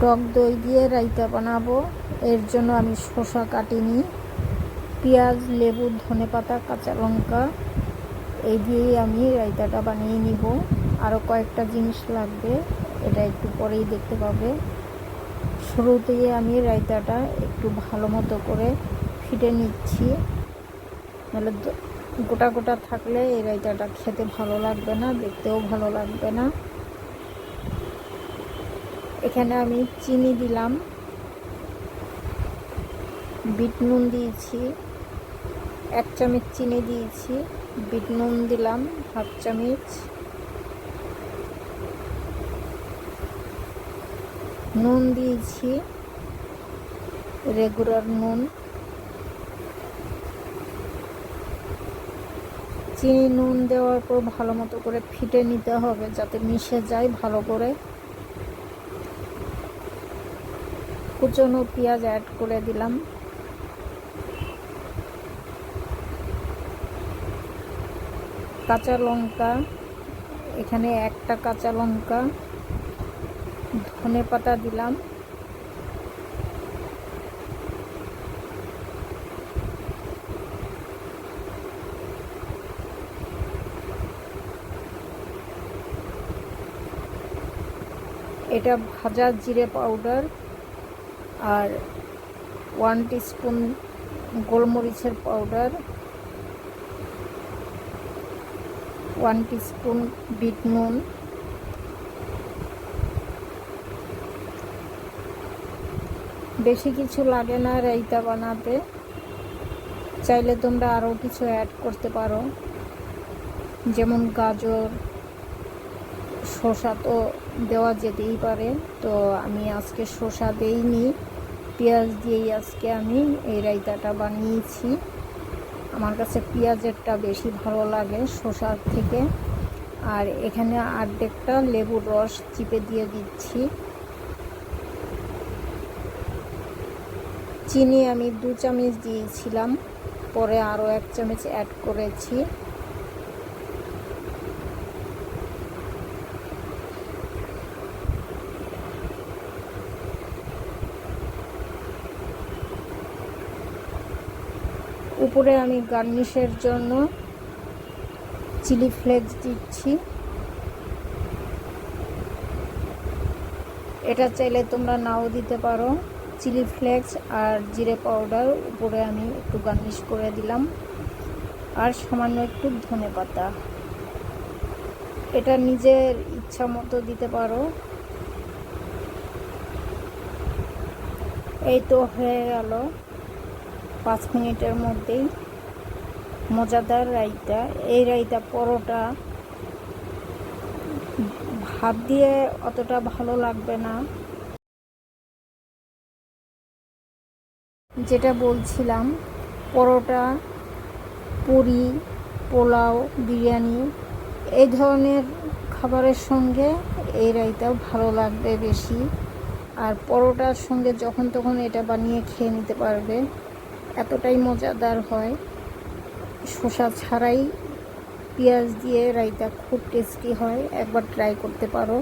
টক দই দিয়ে রায়তা বানাবো। এর জন্য আমি শসা কাটিনি। পেঁয়াজ, লেবু ধনেপাতা কাঁচা লঙ্কা, এই দিয়েই আমি রায়তাটা বানিয়ে নিব। আরও কয়েকটা জিনিস লাগবে, এটা একটু পরেই দেখতে পাবে। শুরুতেই আমি রায়তাটা একটু ভালো মতো করে ফিটে নিচ্ছি। নাহলে গোটা গোটা থাকলে এই রায়তাটা খেতে ভালো লাগবে না, দেখতেও ভালো লাগবে না। এখানে আমি চিনি দিলাম। বিট নুন দিয়েছি। এক চামচ চিনি দিয়েছি। বিট নুন দিলাম, হাফ চামচ। নুন দিয়েছি, রেগুলার নুন। চিনি নুন দেওয়ার পর ভালো মতো করে ফিটে নিতে হবে, যাতে মিশে যায় ভালো করে। কুচনো পেঁয়াজ অ্যাড করে দিলাম। কাঁচা লঙ্কা, এখানে একটা কাঁচা লঙ্কা, ধনে পাতা দিলাম। এটা ভাজা জিরে পাউডার আর ওয়ান টিস্পুন গোলমরিচের পাউডার ওয়ান টিস্পুন বিট নুন বেশি কিছু লাগে না রাইতা বানাতে। চাইলে তোমরা আরও কিছু অ্যাড করতে পারো, যেমন গাজর শসা তো দেওয়া যেতেই পারে। তো আমি আজকে শসা দেইনি, পেঁয়াজ দিয়েই আজকে আমি এই রায়তাটা বানিয়েছি। আমার কাছে পেঁয়াজেরটা বেশি ভালো লাগে শসার থেকে। আর এখানে আর্ধেকটা লেবুর রস চিপে দিয়ে দিচ্ছি। চিনি আমি দু চামচ দিয়েছিলাম, পরে আরও এক চামচ অ্যাড করেছি। উপরে আমি গার্নিশের জন্য চিলি ফ্লেক্স দিচ্ছি। এটা চাইলে তোমরা নাও দিতে পারো। চিলি ফ্লেক্স আর জিরে পাউডার উপরে আমি একটু গার্নিশ করে দিলাম। আর সামান্য একটু ধনে পাতা। এটা নিজের ইচ্ছা মতো দিতে পারো। এই তো হয়ে গেল। পাঁচ মিনিটের মধ্যেই মজাদার রাইতা এই রাইতা পরোটা। ভাত দিয়ে অতটা ভালো লাগবে না। যেটা বলছিলাম, পরোটা, পুরি, পোলাও, বিরিয়ানি, এই ধরনের খাবারের সঙ্গে এই রাইতা ভালো লাগবে বেশি। আর পরোটার সঙ্গে যখন তখন এটা বানিয়ে খেয়ে নিতে পারবে। এতটাই মজাদার হয়। শসা ছাড়াই পেঁয়াজ দিয়ে রাইতা খুব টেস্টি হয়। একবার ট্রাই করতে পারো।